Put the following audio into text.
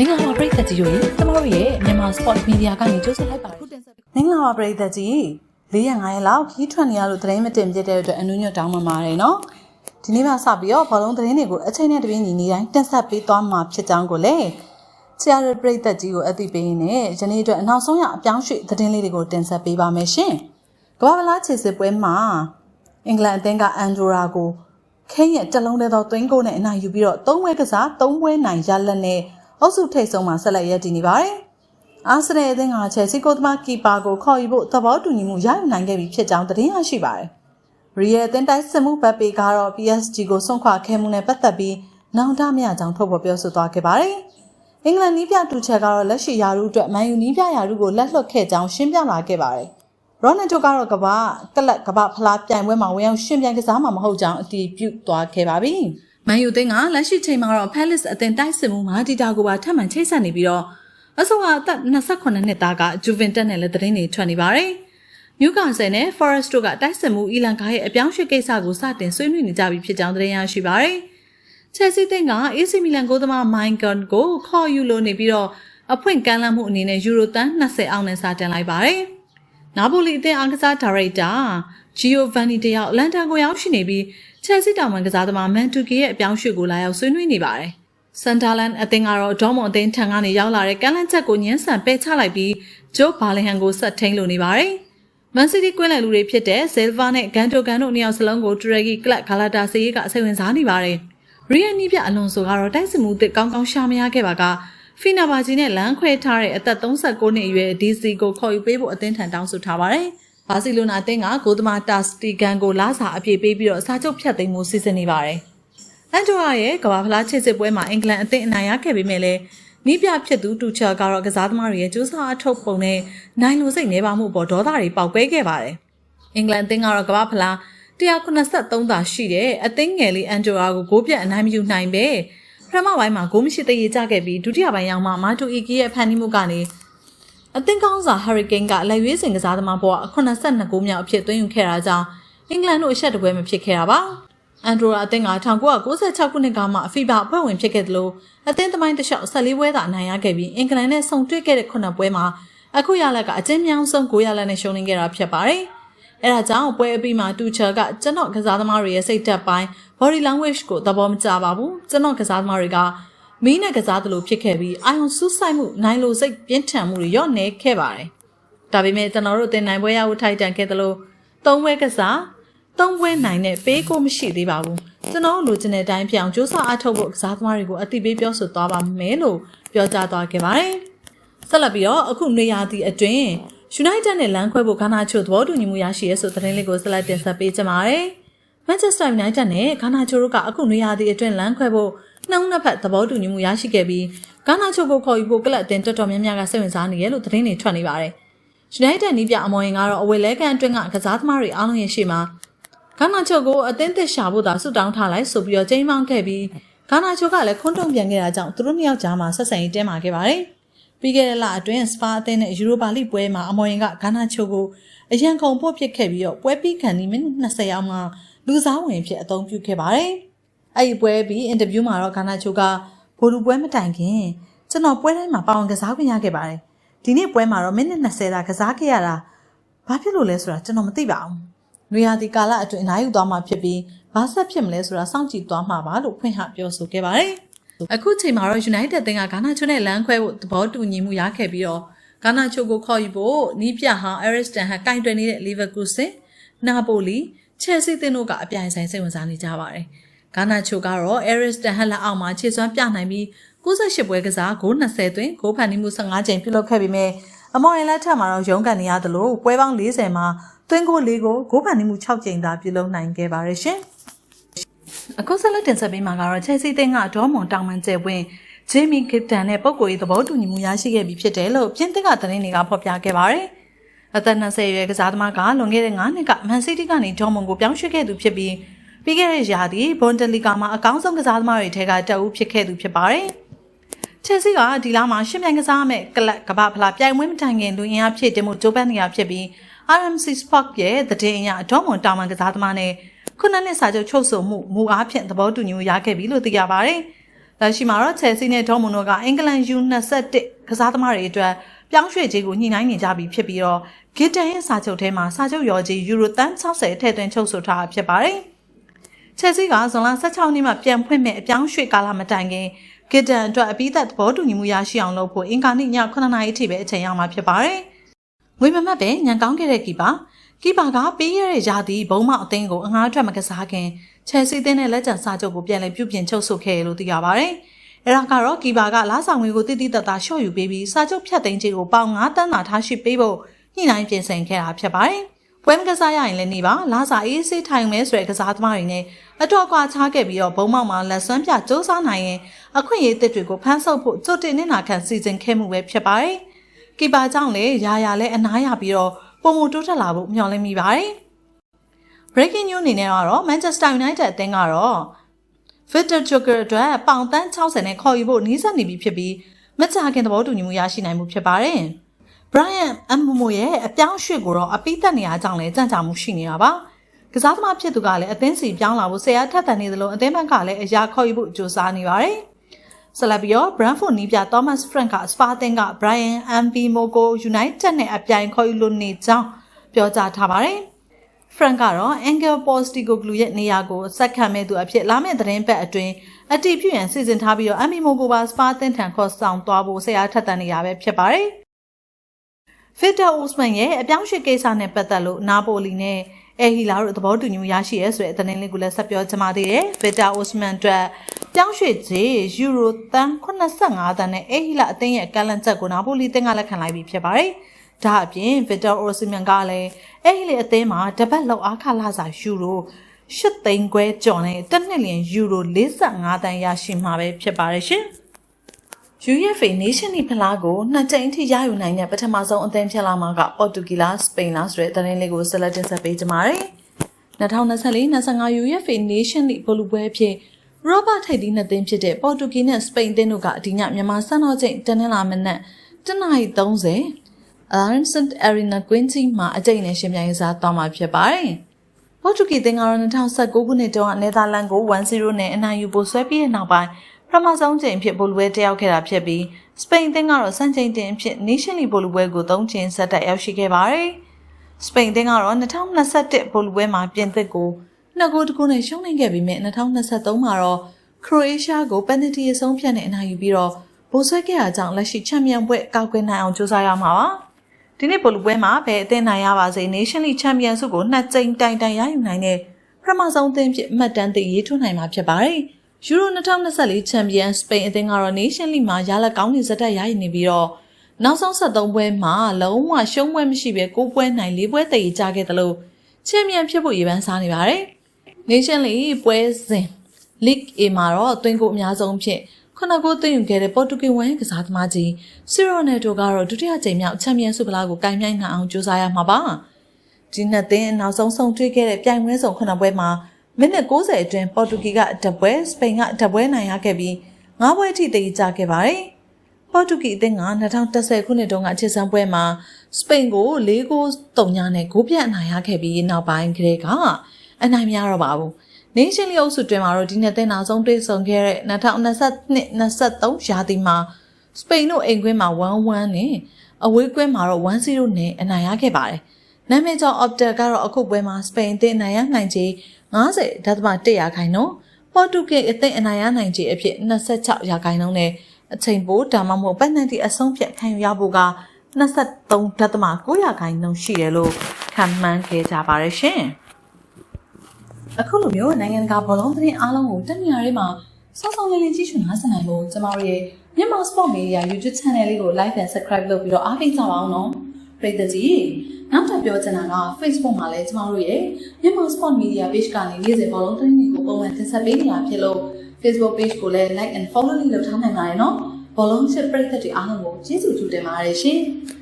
မင်္ဂလာပါပရိသတ်ကြီးတို့ရေကျမတို့ရဲ့မြန်မာ Sport Media ကနေကြိုဆိုလိုက်ပါတယ်ခုတင်ဆက်ပေးမင်္ဂလာပါပရိသတ်ကြီး၄ရက်၅ရက်လောက်ခီးထွက်နေရလို့သတင်းမတင်ပြတဲ့အတွက်အနုညွတ်တောင်းပန်ပါတယ်နော်ဒီနေ့မှစပြီးတော့ဘောလုံးသတင်းတွေကိုအချိန်နဲ့တပြေးညီညီတိုင်းတင်ဆက်ပေးသွားမှာဖြစ်ကြောင်းကိုလည်းဆရာရပရိသတ်ကြီးကိုအသိပေးရင်းနဲ့ယနေ့အတွက်အနောက်ဆုံးရအပြောင်းရွှေ့သတင်းလေးတွေကိုတင်ဆက်ပေးပါမယ်ရှင်ကမ္ဘာဗလားခြေစစ်ပွဲမှာအင်္ဂလန်အသင်းကအန်ဒိုရာကိုခင်းရဲ့တက်လုံးတဲ့သောသွင်းကိုနဲ့အနိုင်ယူပြီးတော့၃ဝဲကစား၃ဝဲနိုင်ရလက်နဲ့ အုပ်စုထိပ်ဆုံးမှာဆက်လက်ရည်တည်နေပါတယ်။အာဆင်နယ်အသင်းကချယ်ဆီကိုသမားကီပါကိုခေါ်ယူဖို့သဘောတူညီမှုရယူနိုင်ခဲ့ပြီဖြစ်ကြောင်းသတင်းရရှိပါတယ်။ရီယယ်အသင်းတိုက်စစ်မှုဘက်ပေကတော့ PSG ကိုဆုံးခွာခဲ့မှုနဲ့ပတ်သက်ပြီးနောင်တမရကြောင်းထုတ်ဖော်ပြောဆိုသွားခဲ့ပါတယ်။အင်္ဂလန်နီးပြတူချက်ကတော့လက်ရှိယာရုအတွက်မန်ယူနီးပြယာရုကိုလက်လွတ်ခဲ့ကြောင်းရှင်းပြလာခဲ့ပါတယ်။ရော်နယ်တိုကတော့ကဘာကလပ်ကဘာဖလားပြိုင်ပွဲမှာဝင်ရောက်ရှင်ပြိုင်ကစားမှာမဟုတ်ကြောင်းအတည်ပြုသွားခဲ့ပါပြီ။ မန်ယူသင်းကလက်ရှိချိန်မှာတော့ Palace အသင်းတိုက်စစ်မှုမှာဒီတာကိုပါထပ်မံချိတ်ဆက်နေပြီးတော့အဆိုအသက်28နှစ်သားက Juventus နဲ့လည်းသတင်းတွေထွက်နေပါတယ်။ Newcastle နဲ့ Forest တို့ကတိုက်စစ်မှုအီလန်ကာရဲ့အပြောင်းရွှေ့ကိစ္စကိုစတင်ဆွေးနွေးနေကြပြီဖြစ်ကြောင်းသတင်းရရှိပါတယ်။ Chelsea သင်းက AC Milan ကိုသမား Michael ကိုခေါ်ယူလိုနေပြီးတော့အဖွင့်ကမ်းလှမ်းမှုအနေနဲ့ယူရိုတန်20အောင်နဲ့စတင်လိုက်ပါတယ်။နာပိုလီအသင်းအားကစားဒါရိုက်တာ Giovanni တယောက်လန်ဒန်ကိုရောက်ရှိနေပြီး Chelsea တောင်ဝန်ကစားသမား Mantuki ရဲ့အပြောင်းရွှေ့ကိုလာရောက်ဆွေးနွေးနေပါတယ်။ Sunderland အသင်းကတော့ဒေါမွန်အသင်းထံကနေရောက်လာတဲ့ကမ်းလှမ်းချက်ကိုညှင်းဆန်ပယ်ချလိုက်ပြီးဂျိုးဘာလင်ဟန်ကိုဆက်ထိန်လိုနေပါတယ်။ Man City ကွင်းလည်လူတွေဖြစ်တဲ့ Silva နဲ့ Gundogan တို့နှစ်ယောက်စလုံးကို Turkey Club Galata စီးကစိတ်ဝင်စားနေပါတယ်။ Real နီးပြအလွန်ဆိုကတော့တိုက်စစ်မှုအသစ်ကောင်းကောင်းရှာမရခဲ့ပါကဖီနာဘာဂျီနဲ့လမ်းခွဲထားတဲ့အသက်39နှစ်အရွယ် DC ကိုခေါ်ယူပေးဖို့အသင်းထံတောင်းဆိုထားပါတယ်။ ဘာစီလိုနာအသင်းကဂိုသမာတာစတီဂန်ကိုလာစာအပြည့်ပေးပြီးတော့စာချုပ်ဖြတ်သိမ်းမှုစီစဉ်နေပါတယ်။အန်တိုရာရဲ့ကမ္ဘာဖလားချစ်စစ်ပွဲမှာအင်္ဂလန်အသင်းအနိုင်ရခဲ့ပေမဲ့လည်းနီးပြဖြစ်သူတူချာကတော့ကစားသမားတွေရဲ့ကြိုးစားအထုတ်ပုံနဲ့နိုင်လိုစိတ်နေပါမှုပေါ်ဒေါသတွေပေါက်ပဲခဲ့ပါတယ်။အင်္ဂလန်အသင်းကတော့ကမ္ဘာဖလား183သာရှိတဲ့အသင်းငယ်လေးအန်တိုရာကိုဂိုးပြတ်အနိုင်မယူနိုင်ပဲပထမပိုင်းမှာဂိုးမရှိသေးရကြခဲ့ပြီးဒုတိယပိုင်းရောက်မှမာတူအီကီရဲ့ဖန်တီးမှုကနေ အသင်းကောင်းစာဟာရီကိန်းကလက်ရွေးစင်ကစားသမားပေါ်82ဂိုးမြောက်အဖြစ်သွင်းယူခဲ့တာကြောင့်အင်္ဂလန်တို့အရှက်တပွဲမဖြစ်ခဲ့တာပါအန်ဒရိုရာအသင်းက1996ခုနှစ်ကမှအဖီဘာအဖွဲ့ဝင်ဖြစ်ခဲ့တယ်လို့အသင်းသမိုင်းတစ်လျှောက်14ပွဲသာအနိုင်ရခဲ့ပြီးအင်္ဂလန်နဲ့ဆုံတွေ့ခဲ့တဲ့ခုနှစ်ပွဲမှာအခုရလက်ကအကျဉ်းမြောင်းဆုံး9ရလက်နဲ့ရှုံးနိခဲ့တာဖြစ်ပါတယ်။အဲဒါကြောင့်ပွဲအပြီးမှာတူချာကကျွန်တော်ကစားသမားတွေရဲ့စိတ်တက်ပိုင်း body language ကိုသဘောမကျပါဘူး။ကျွန်တော်ကစားသမားတွေက မီးနဲ့ကစားသလိုဖြစ်ခဲ့ပြီးအာယုံဆူးဆိုင်မှုနိုင်လိုစိတ်ပြင်းထန်မှုတွေရော့နေခဲ့ပါတယ်။ဒါပေမဲ့ကျွန်တော်တို့တင်နိုင်ပွဲရဖို့ထိုက်တန်ခဲ့သလိုသုံးပွဲကစားသုံးပွဲနိုင်တဲ့ပေးကိုမရှိသေးပါဘူးကျွန်တော်လိုချင်တဲ့အတိုင်းပြောင်းစူးစမ်းအထောက်ဖို့ကစားသမားတွေကိုအတိပေးပြောဆိုသွားပါမယ်လို့ပြောကြားသွားခဲ့ပါတယ်ဆက်လက်ပြီးတော့အခုနေရာသည့်အတွင်း United နဲ့လမ်းခွဲဖို့ဂါနာချိုသဘောတူညီမှုရရှိရဲဆိုသတင်းလေးကိုဆက်လက်တင်ဆက်ပေးကြပါမယ်။ Manchester United နဲ့ဂါနာချိုတို့ကအခုနေရာသည့်အတွင်းလမ်းခွဲဖို့ နှောင်းနှစ်ဖက်သဘောတူညီမှုရရှိခဲ့ပြီးဂါနာချိုကိုခေါ်ယူဖို့ကလပ်အသင်းတော်တော်များများကစိတ်ဝင်စားနေတယ်လို့သတင်းတွေထွက်နေပါတယ်။ United နီးပြအမော်ရင်ကတော့အဝေလဲကန်အတွင်းကကစားသမားတွေအားလုံးရဲ့ရှေ့မှာဂါနာချိုကိုအသင်းသစ်ရှာဖို့သာဆွတောင်းထားလိုက်ဆိုပြီးတော့ချိန်မောင်းခဲ့ပြီးဂါနာချိုကလည်းခွန်းတုံပြန်ခဲ့တာကြောင့်သူတို့နှစ်ယောက်ကြားမှာဆက်ဆံရေးတင်းမာခဲ့ပါတယ်။ပြီးခဲ့တဲ့လအတွင်းစပါအသင်းနဲ့ယူရိုပါလိပွဲမှာအမော်ရင်ကဂါနာချိုကိုအရန်ခုံပို့ပစ်ခဲ့ပြီးတော့ပွဲပြီးခံဒီမိနစ်20ရောက်မှလူစားဝင်ဖြစ်အသုံးပြုခဲ့ပါတယ်။ အဲ့ဒီပွဲပြီးအင်တာဗျူးမှာတော့ဂါနာချိုကဘိုလ်လူပွဲမတိုင်ခင်ကျွန်တော်ပွဲတိုင်းမှာပါဝင်ကစားခွင့်ရခဲ့ပါတယ်။ဒီနေ့ပွဲမှာတော့မိနစ်20သာကစားခဲ့ရတာဘာဖြစ်လို့လဲဆိုတာကျွန်တော်မသိပါဘူး။နွေရာသီကာလအတွင်းအနားယူသွားမှာဖြစ်ပြီးဘာဆက်ဖြစ်မလဲဆိုတာစောင့်ကြည့်သွားမှာပါလို့ဖွင့်ဟပြောဆိုခဲ့ပါတယ်။အခုချိန်မှာတော့ United တင်ကဂါနာချိုနဲ့လမ်းခွဲဖို့သဘောတူညီမှုရခဲ့ပြီးတော့ဂါနာချိုကိုခေါ်ယူဖို့နီးပြဟောင်း Ariston ဟကင်တွယ်နေတဲ့ Leverkusen, Napoli, Chelsea တင်တို့ကအပြိုင်ဆိုင်စိတ်ဝင်စားနေကြပါတယ်။ ဂါနာချိုကတော့ Ariston ဟလက်အောက်မှာခြေစွမ်းပြနိုင်ပြီး68ပွဲကစားဂိုး20သွင်းဂိုးဖန်တီးမှု15ချိန်ပြုလုပ်ခဲ့ပြီးမြဲအမော်ရလက်ထက်မှာတော့ရုန်းကန်နေရသလိုပွဲပေါင်း40မှာသွင်းကို၄ကိုဂိုးဖန်တီးမှု6ကြိမ်သာပြုလုပ်နိုင်ခဲ့ပါရရှင်။အခုဆက်လက်တင်ဆက်ပေးမှာကတော့ Chelsea တင်းကဒေါမွန်တောင်မန်ကျဲပွင့်ဂျေမီဂစ်တန်နဲ့ပုံကိုယ်ရေးသဘောတူညီမှုရရှိခဲ့ပြီဖြစ်တယ်လို့ပြင်သစ်ကသတင်းတွေကဖော်ပြခဲ့ပါတယ်။အသက်20ရွယ်ကစားသမားကလွန်ခဲ့တဲ့9နှစ်ကမန်စီးတီးကနေဒေါမွန်ကိုပြောင်းရွှေ့ခဲ့သူဖြစ်ပြီး ပြီးခဲ့တဲ့ရာသီဘွန်ဒလီဂါမှာအကောင်းဆုံးကစားသမားတွေထဲကတအူးဖြစ်ခဲ့သူဖြစ်ပါတယ်။ချယ်ဆီကဒီလာမှာရှင်းပြိုင်ကစားမဲ့ကလပ်ကဘာဖလားပြိုင်ပွဲမတိုင်ခင်လူအင်အားဖြည့်တင်မှုကြိုးပမ်းနေရဖြစ်ပြီး RMC Sport ရဲ့သတင်းအရအတော်မွန်တာမန်ကစားသမားနဲ့ခုနှစ်နှစ်စာချုပ်ချုပ်ဆိုမှုမူအားဖြင့်သဘောတူညီမှုရခဲ့ပြီလို့သိရပါတယ်။လက်ရှိမှာတော့ Chelsea နဲ့ Dortmund တို့ကအင်္ဂလန် U21 ကစားသမားတွေအတွက်ပြောင်းရွှေ့ခြင်းကိုညှိနှိုင်းနေကြပြီဖြစ်ပြီးတော့ Gitter ရဲ့စာချုပ်ထဲမှာစာချုပ်ရော်ကြီးယူရိုတန်60ထည့်သွင်းချုပ်ဆိုထားတာဖြစ်ပါတယ်။ Chelsea ကဇွန်လ16နှစ်မှာပြန်ဖွင့်မဲ့အပြောင်းရွှေ့ကာလမတိုင်ခင် Gitter အတွက်အပိသက်သဘောတူညီမှုရရှိအောင်လုပ်ဖို့အင်ကာနေ့ည9:00နာရီထိပဲအချိန်ရမှာဖြစ်ပါတယ်။ငွေမမတ်ပဲညံကောင်းခဲ့တဲ့ကီပါကီပါကပေးရတဲ့ယာတီဘုံမောက်အသင်းကိုအငှားထွက်မကစားခင် Chelsea အသင်းနဲ့လက်ကျန်စာချုပ်ကိုပြန်လည်ပြုပြင်ချုပ်ဆိုခဲ့ရလို့သိရပါတယ်။အဲဒါကတော့ကီပါကလားဆောင်ငွေကိုတိတိတတ်တာလျှော့ယူပေးပြီးစာချုပ်ဖြတ်သိမ်းခြင်းကိုပေါင်9တန်းသာထားရှိပေးဖို့ညှိနှိုင်းပြင်ဆင်ခဲ့တာဖြစ်ပါတယ်။ ပွဲမကစားရရင်လည်းနေပါလာစာအေးဆေးထိုင်မဲဆိုတဲ့ကစားသမားတွေနဲ့အတော့ကွာချားခဲ့ပြီးတော့ဘုံမောက်မှာလက်စွမ်းပြစ조사နိုင်ရင်အခွင့်အရေးတစ်တွေကိုဖမ်းဆုပ်ဖို့ကြိုတင်နေတာခံစီစဉ်ခဲ့မှုပဲဖြစ်ပါတယ်။ကီပါကြောင့်လည်းရာရာလည်းအနားရပြီးတော့ပုံမတိုးထက်လာဖို့မျှော်လင့်မိပါတယ်။ breaking news အနေနဲ့ကတော့ Manchester United အသင်းကတော့ Victor Joker အတွက်ပေါင်တန်း60နဲ့ခေါ်ယူဖို့နှီးစပ်နေပြီဖြစ်ပြီးမကြာခင်သဘောတူညီမှုရရှိနိုင်မှုဖြစ်ပါတယ်။ Brian Mbeumo ရဲ့အပြောင်းအရွှေ့ကိုတော့အပိသက်နေရာကြောင့်လည်းကြံ့ကြာမှုရှိနေတာပါ။ကစားသမားဖြစ်သူကလည်းအသင်းစီပြောင်းလာဖို့ဆရာထက်သန်နေသလိုအသင်းဘက်ကလည်းအရာခေါ်ယူဖို့ကြိုးစားနေပါတယ်။ဆက်လက်ပြီးတော့ Brentford နီးပြ Thomas Frank က Spa အသင်းက Brian Mbeumo ကို United နဲ့အပြိုင်ခေါ်ယူလို့နေကြောင်းပြောကြားထားပါတယ်။ Frank ကတော့ Angel Postecoglou ရဲ့နေရာကိုဆက်ခံမဲ့သူအဖြစ်လာမယ့်သတင်းပတ်အတွင်းအတီးပြည့်ရန်စီစဉ်ထားပြီးတော့ Mbeumo ကိုပါ Spa အသင်းထံခေါ်ဆောင်သွားဖို့ဆရာထက်သန်နေရပဲဖြစ်ပါတယ်။ Victor Osimhen ရဲ့အပြောင်းရွှေ့ကိစ္စနဲ့ပတ်သက်လို့နာပိုလီနဲ့အဲဟီလာတို့သဘောတူညီမှုရရှိရဲဆိုတဲ့သတင်းလေးကိုလည်းဆက်ပြောချင်ပါသေးတယ်။ Victor Osimhen အတွက်ပြောင်းရွှေ့ခြင်းယူရိုတန်85တန်နဲ့အဲဟီလာအသင်းရဲ့ကလန်ချက်ကိုနာပိုလီတင်ကလက်ခံလိုက်ပြီဖြစ်ပါတယ်။ဒါအပြင် Victor Osimhen ကလည်းအဲဟီလီအသင်းမှာတပတ်လောက်အားခလာစာယူရို၈သိန်းခွဲကျော်နဲ့တစ်နှစ်လျင်ယူရို45တန်ရရှိမှာပဲဖြစ်ပါတယ်ရှင်။ UEFA Nation League ဖလားကိုနှစ်ကြိမ်ထိရယူနိုင်တဲ့ပထမဆုံးအသင်းဖြစ်လာမှာကပေါ်တူဂီလားစပိန်လားဆိုတဲ့သတင်းလေးကိုဆက်လက်တင်ဆက်ပေးကြပါမယ်။2024-25 UEFA Nation League ဘောလုံးပွဲအဖြစ်ရောဘတ်ထိပ်သီးနှစ်သင်းဖြစ်တဲ့ပေါ်တူဂီနဲ့စပိန်အသင်းတို့ကအဒီညမြန်မာစံတော်ချိန်တနင်္လာမနက်7:30 Allianz Arena Quincy မှာအကြိမ်နဲ့ရှင်ပြိုင်စားသွားမှာဖြစ်ပါတယ်။ပေါ်တူဂီသင်းကတော့2019ခုနှစ်တုန်းကနယ်သာလန်ကို1-0နဲ့အနိုင်ယူပိုဆွဲပြီးတဲ့နောက်ပိုင်း ပထမဆုံးချိန်ဖြစ်ဘိုလူပွဲတက်ရောက်ခဲ့တာဖြစ်ပြီးစပိန်အသင်းကတော့စံချိန်တင်အဖြစ် Nation League ဘိုလူပွဲကို၃ချိန်ဆက်တိုက်ရောက်ရှိခဲ့ပါတယ်။စပိန်အသင်းကတော့2021ဘိုလူပွဲမှာပြင်သစ်ကိုနှစ်ဂိုးတကူနဲ့ရှုံးနိမ့်ခဲ့ပြီးမြဲ2023မှာတော့ခရိုအေးရှားကိုပန်နီတီအဆုံးဖြတ်နဲ့အနိုင်ယူပြီးတော့ဘိုဆွဲခဲ့တာကြောင့်လက်ရှိချန်ပီယံဘွဲ့ကောက်ကွယ်နိုင်အောင်ကြိုးစားရမှာပါ။ဒီနေ့ဘိုလူပွဲမှာဘယ်အသင်းနိုင်ရပါစေ Nation League ချန်ပီယံဆုကိုနှစ်ကြိမ်တိုင်တိုင်ရယူနိုင်တဲ့ပထမဆုံးအသင်းဖြစ်အမှတ်တမ်းသစ်ရေးထွန်းနိုင်မှာဖြစ်ပါတယ်။ ယူရို2024ချန်ပီယံစပိန်အသင်းကတော့ Nation League မှာရလက်ကောင်းနေစတက်ရယူနေပြီးတော့နောက်ဆုံး73ပွဲမှာလုံးဝရှုံးပွဲမရှိဘဲ6ပွဲနိုင်4ပွဲတည်ကြခဲ့တယ်လို့ချန်ပီယံဖြစ်ဖို့ရည်ပန်းစားနေပါတယ်။ Nation League ပွဲစဉ် League A မှာတော့သွင်းကိုအများဆုံးဖြစ်ခုနကသွင်းယူခဲ့တဲ့ပေါ်တူဂီဝမ်ကစားသမားကြီးဆီရိုနယ်တိုကတော့ဒုတိယကြိမ်မြောက်ချန်ပီယံဆုဖလားကိုကင်မြိုက်နိုင်အောင်ကြိုးစားရမှာပါ။ဒီနှစ်သင်းနောက်ဆုံးဆုံးတွေ့ခဲ့တဲ့ပြိုင်ပွဲစုံခုနပွဲမှာ မိနစ်60အတွင်းပေါ်တူဂီကတပွဲစပိန်ကတပွဲနိုင်ရခဲ့ပြီး၅ပွဲထိတည်ကြခဲ့ပါတယ်။ပေါ်တူဂီအသင်းက2010ခုနှစ်တုန်းကချစ်စမ်းပွဲမှာစပိန်ကို၄ဂိုးတုံညာနဲ့ဂိုးပြတ်အနိုင်ရခဲ့ပြီးနောက်ပိုင်းကလေးကအနိုင်မရတော့ပါဘူး။ Nation League အုပ်စုတွင်မှာတော့ဒီနှစ်သင်းနောက်ဆုံးတွေ့ဆုံခဲ့တဲ့2022-23ရာသီမှာစပိန်တို့အိမ်ကွင်းမှာ1-1နဲ့အဝေးကွင်းမှာတော့1-0နဲ့အနိုင်ရခဲ့ပါတယ်။ နာမည်ကျော် Opta ကတော့အခုပွဲမှာစပိန်အသင်းအနိုင်ရနိုင်ခြေ50ဒသမ1ရာခိုင်နှုန်းပေါ်တူဂီအသင်းအနိုင်ရနိုင်ခြေအဖြစ်26ရာခိုင်နှုန်းနဲ့အချိန်ပိုဒါမှမဟုတ်ပက်နတီအဆုံးဖြတ်ခံယူရဖို့က23ဒသမ9ရာခိုင်နှုန်းရှိတယ်လို့ခံမှန်းခဲ့ကြပါရရှင်။အခုလိုမျိုးနိုင်ငံတကာဘောလုံးသတင်းအားလုံးကိုတက်နေရာတွေမှာစောစောလေးလေးကြည့်ရှုနားဆင်နိုင်ဖို့ကျမတို့ရဲ့မြန်မာ Sport Media YouTube Channel လေးကို Like and Subscribe လုပ်ပြီးတော့အားပေးကြပါအောင်နော်။ ပရိသတ်ကြီးနောက်ထပ်ပြောချင်တာက Facebook မှာလည်းကျမတို့ရဲ့မြန်မာ Sport Media Page ကနေနေ့စဉ်ဘောလုံးသတင်းတွေကိုပုံမှန်တင်ဆက်ပေးနေတာဖြစ်လို့ Facebook Page ကိုလည်း Like and Follow လုပ်ထားနိုင်ပါတယ်နော်။ဘောလုံးချစ်ပရိသတ်တွေအားလုံးကိုကျေးဇူးတင်ပါတယ်ရှင်။